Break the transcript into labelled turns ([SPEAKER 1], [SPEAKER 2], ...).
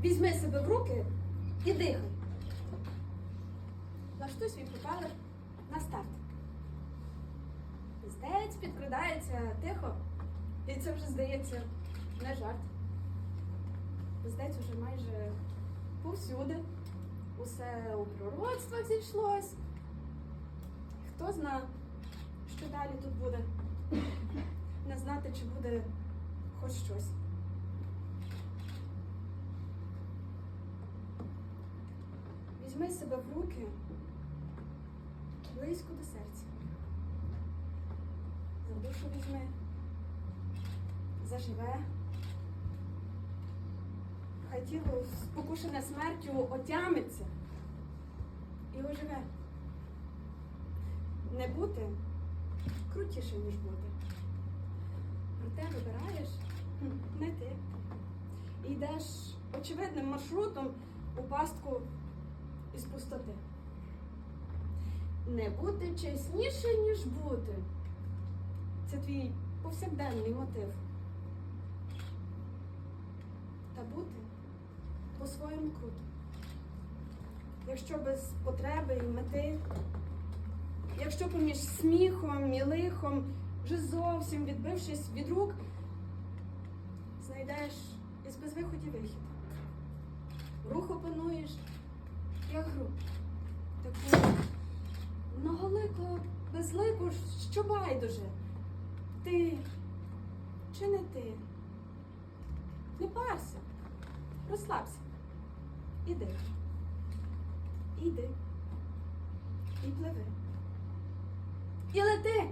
[SPEAKER 1] Візьми себе в руки і дихай. Лаштуй свій пропелер на старт. Піздець підкрадається тихо. І це вже здається не жарт. Піздець уже майже повсюди. Усе у пророцтвах зійшлось. Хто зна, що далі тут буде? Не знати, чи буде хоч щось. Візьми себе в руки близько до серця. За душу візьми, заживе. Хай тіло, спокушене смертю, отямиться і оживе. Не бути крутіше, ніж бути. Проте вибираєш не ти. І йдеш очевидним маршрутом у пастку із пустоти. Не бути чесніше, ніж бути. Це твій повсякденний мотив. Та бути по-своєму круто. Якщо без потреби і мети, якщо поміж сміхом і лихом, вже зовсім відбившись від рук, знайдеш із безвиході вихід. Рух опануєш, як гру. Таку многолику, безлику, що байдуже. Ти чи не ти? Не парся, розслабся. Іди. Іди. І пливи. І лети.